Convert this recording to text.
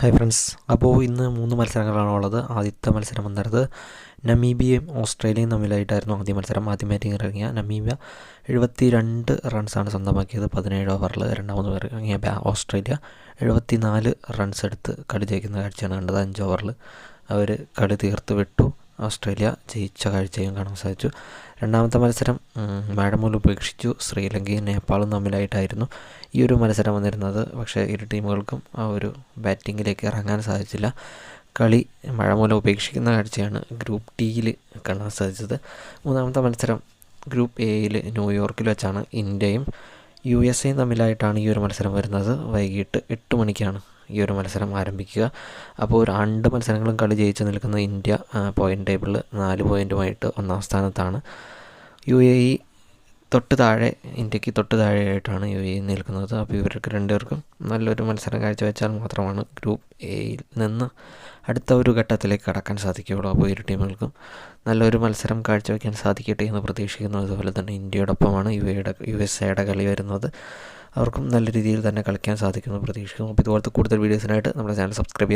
Hi friends അപ്പോൾ ഇന്ന് മൂന്ന് മത്സരങ്ങളാണ് ഉള്ളത്. ആദ്യത്തെ മത്സരം വന്നിരുന്നത് നമീബിയയും ഓസ്ട്രേലിയയും തമ്മിലായിട്ടായിരുന്നു ആദ്യ മത്സരം. ആദ്യം ബാറ്റിംഗ് ഇറങ്ങിയ നമീബിയ എഴുപത്തി രണ്ട് റൺസാണ് സ്വന്തമാക്കിയത്. പതിനേഴ് ഓവറിൽ രണ്ടാമത് ഇറങ്ങിയ ഓസ്ട്രേലിയ എഴുപത്തി നാല് റൺസ് എടുത്ത് കളി ജയിക്കുന്ന കാഴ്ചയാണ് കണ്ടത്. അഞ്ച് ഓവറിൽ അവർ കളി തീർത്ത് വിട്ടു. ഓസ്ട്രേലിയ ജയിച്ച കാഴ്ചയും കാണാൻ സാധിച്ചു. രണ്ടാമത്തെ മത്സരം മൂലം ഉപേക്ഷിച്ചു. ശ്രീലങ്കയും നേപ്പാളും തമ്മിലായിട്ടായിരുന്നു ഈ ഒരു മത്സരം വന്നിരുന്നത്. പക്ഷേ ഇരു ടീമുകൾക്കും ആ ഒരു ബാറ്റിങ്ങിലേക്ക് ഇറങ്ങാൻ സാധിച്ചില്ല. കളി മഴ മൂലം ഉപേക്ഷിക്കുന്ന കാഴ്ചയാണ് ഗ്രൂപ്പ് ടിയിൽ കാണാൻ സാധിച്ചത്. മൂന്നാമത്തെ മത്സരം ഗ്രൂപ്പ് എയിൽ ന്യൂയോർക്കിൽ വെച്ചാണ് ഇന്ത്യയും യു എസ് എയും തമ്മിലായിട്ടാണ് ഈ ഒരു മത്സരം വരുന്നത്. വൈകിട്ട് എട്ട് മണിക്കാണ് ഈ ഒരു മത്സരം ആരംഭിക്കുക. അപ്പോൾ രണ്ട് മത്സരങ്ങളും കളി ജയിച്ച് നിൽക്കുന്ന ഇന്ത്യ പോയിന്റ് ടേബിളിൽ നാല് പോയിന്റുമായിട്ട് ഒന്നാം സ്ഥാനത്താണ്. യു എ ഇ തൊട്ട് താഴെ ഇന്ത്യയ്ക്ക് തൊട്ട് താഴെയായിട്ടാണ് യു എ നിൽക്കുന്നത്. അപ്പോൾ ഇവർക്ക് രണ്ടുപേർക്കും നല്ലൊരു മത്സരം കാഴ്ചവെച്ചാൽ മാത്രമാണ് ഗ്രൂപ്പ് എയിൽ നിന്ന് അടുത്ത ഒരു ഘട്ടത്തിലേക്ക് കടക്കാൻ സാധിക്കുകയുള്ളൂ. അപ്പോൾ ഇരു ടീമുകൾക്കും നല്ലൊരു മത്സരം കാഴ്ചവെക്കാൻ സാധിക്കട്ടെ എന്ന് പ്രതീക്ഷിക്കുന്നു. അതുപോലെ തന്നെ ഇന്ത്യയോടൊപ്പമാണ് യു എയുടെ യു എസ് എയുടെ കളി വരുന്നത്. അവർക്കും നല്ല രീതിയിൽ തന്നെ കളിക്കാൻ സാധിക്കുമെന്ന് പ്രതീക്ഷിക്കുന്നു. അപ്പോൾ ഇതുപോലത്തെ കൂടുതൽ വീഡിയോസിനായിട്ട് നമ്മുടെ ചാനൽ സബ്സ്ക്രൈബ് ചെയ്യാം